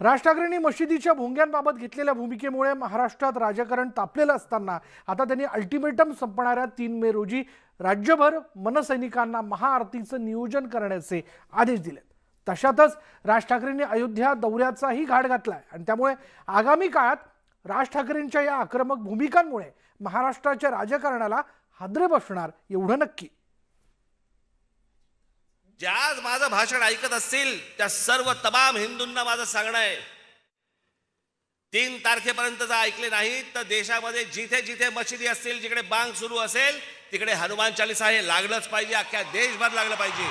राज ठाकरेंनी मशिदीच्या भोंग्यांबाबत घेतलेल्या भूमिकेमुळे महाराष्ट्रात राजकारण तापलेलं असताना आता त्यांनी अल्टिमेटम संपणाऱ्या तीन मे रोजी राज्यभर मनसैनिकांना महाआरतीचं नियोजन करण्याचे आदेश दिलेत. तशातच राज ठाकरेंनी अयोध्या दौऱ्याचाही घाट घातलाय आणि त्यामुळे आगामी काळात राज ठाकरेंच्या या आक्रमक भूमिकांमुळे महाराष्ट्राच्या राजकारणाला हादरे बसणार एवढं नक्की. ज्या आज माझं भाषण ऐकत असतील त्या सर्व तमाम हिंदूंना माझं सांगणं आहे. तीन तारखेपर्यंत जर ऐकले नाही तर देशामध्ये जिथे जिथे मशिदी असतील जिकडे बांग सुरू असेल तिकडे हनुमान चालीसा हे लागलंच पाहिजे अख्ख्या देशभर लागलं पाहिजे.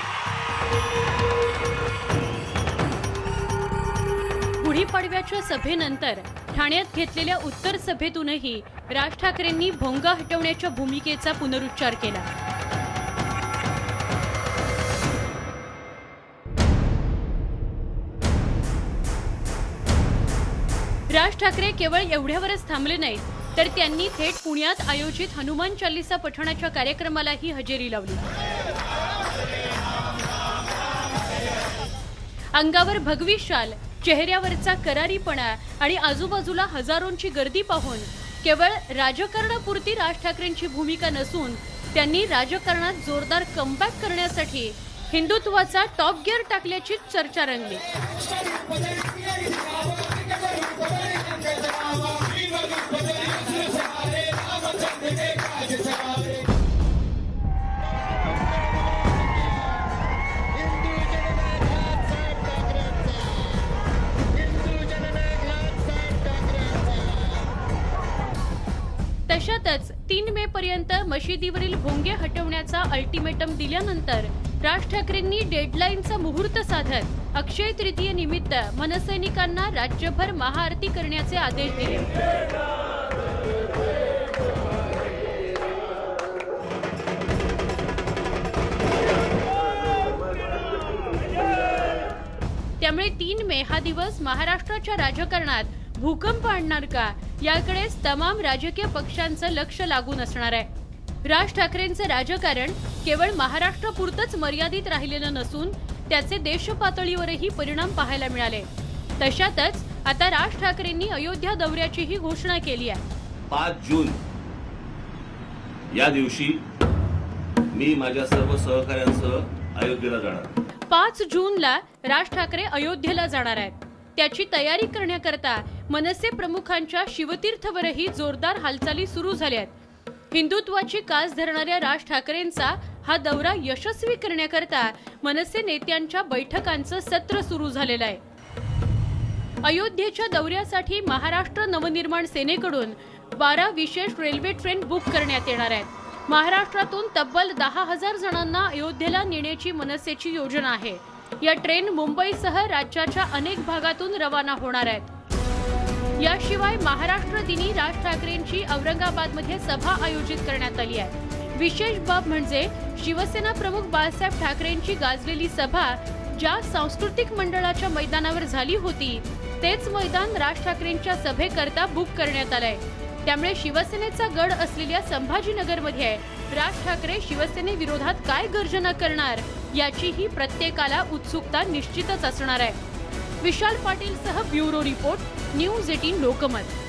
गुढीपाडव्याच्या सभेनंतर ठाण्यात घेतलेल्या उत्तर सभेतूनही राज ठाकरेंनी भोंगा हटवण्याच्या भूमिकेचा पुनरुच्चार केला. राज ठाकरे केवळ एवढ्यावरच थांबले नाहीत तर त्यांनी थेट पुण्यात आयोजित हनुमान चालिसा पठणाच्या कार्यक्रमालाही हजेरी लावली. अंगावर भगवी शाल चेहऱ्यावरचा करारीपणा आणि आजूबाजूला हजारोंची गर्दी पाहून केवळ राजकारणापुरती राज ठाकरेंची भूमिका नसून त्यांनी राजकारणात जोरदार कमबॅक करण्यासाठी हिंदुत्वाचा टॉप गिअर टाकल्याची चर्चा रंगली. तशातच तीन मे पर्यंत मशिदीवरील भोंगे हटवण्याचा अल्टिमेटम दिल्यानंतर राज ठाकरेंनी डेडलाईनचा मुहूर्त साधत अक्षय तृतीय निमित्त मनसैनिकांना राज्यभर महाआरती करण्याचे आदेश दिले. त्यामुळे तीन मे हा दिवस महाराष्ट्राच्या राजकारणात भूकंप आणणार का? याकडेच तमाम राजकीय पक्षांचं लक्ष लागून असणार आहे. राज ठाकरेंचं राजकारण केवळ महाराष्ट्रापुरतंच मर्यादित राहिलेलं नसून त्याचे देश पातळीवरही परिणाम पाहायला मिळाले. तशातच आता राज ठाकरेंनी अयोध्या दौऱ्याचीही घोषणा केली आहे. पाच जून या दिवशी मी माझ्या सर्व सहकाऱ्यांसह अयोध्येला जाणार. पाच जूनला राज ठाकरे अयोध्येला जाणार आहेत. त्याची तयारी करण्याकरता मनसे प्रमुखांच्या शिवतीर्थवरही जोरदार हालचाली सुरू झाल्या आहेत हिंदुत्वाची कास धरणाऱ्या राज ठाकरेंचा हा दौरा यशस्वी करण्याकरता मनसे नेत्यांच्या बैठकांचं सत्र सुरू झालेलं आहे. अयोध्येच्या दौऱ्यासाठी महाराष्ट्र नवनिर्माण सेनेकडून बारा विशेष रेल्वे ट्रेन बुक करण्यात येणार आहेत. महाराष्ट्रातून तब्बल दहा हजार जणांना अयोध्येला नेण्याची मनसेची योजना आहे. या ट्रेन मुंबईसह राज्याच्या अनेक भागातून रवाना होणार आहेत. याशिवाय महाराष्ट्र दिनी राज ठाकरेंची औरंगाबादमध्ये सभा आयोजित करण्यात आली आहे. विशेष बाब म्हणजे शिवसेना प्रमुख बाळासाहेब ठाकरेंची गाजलेली सभा ज्या सांस्कृतिक मंडळाच्या मैदानावर झाली होती तेच मैदान राज ठाकरेंच्या सभेकरता बुक करण्यात आलंय. त्यामुळे शिवसेनेचा गड असलेल्या संभाजीनगरमध्ये राज ठाकरे शिवसेनेविरोधात काय गर्जना करणार? याचीही प्रत्येकाला उत्सुकता निश्चितच असणार आहे. विशाल पाटील सह bureau report news eighteen Lokmat.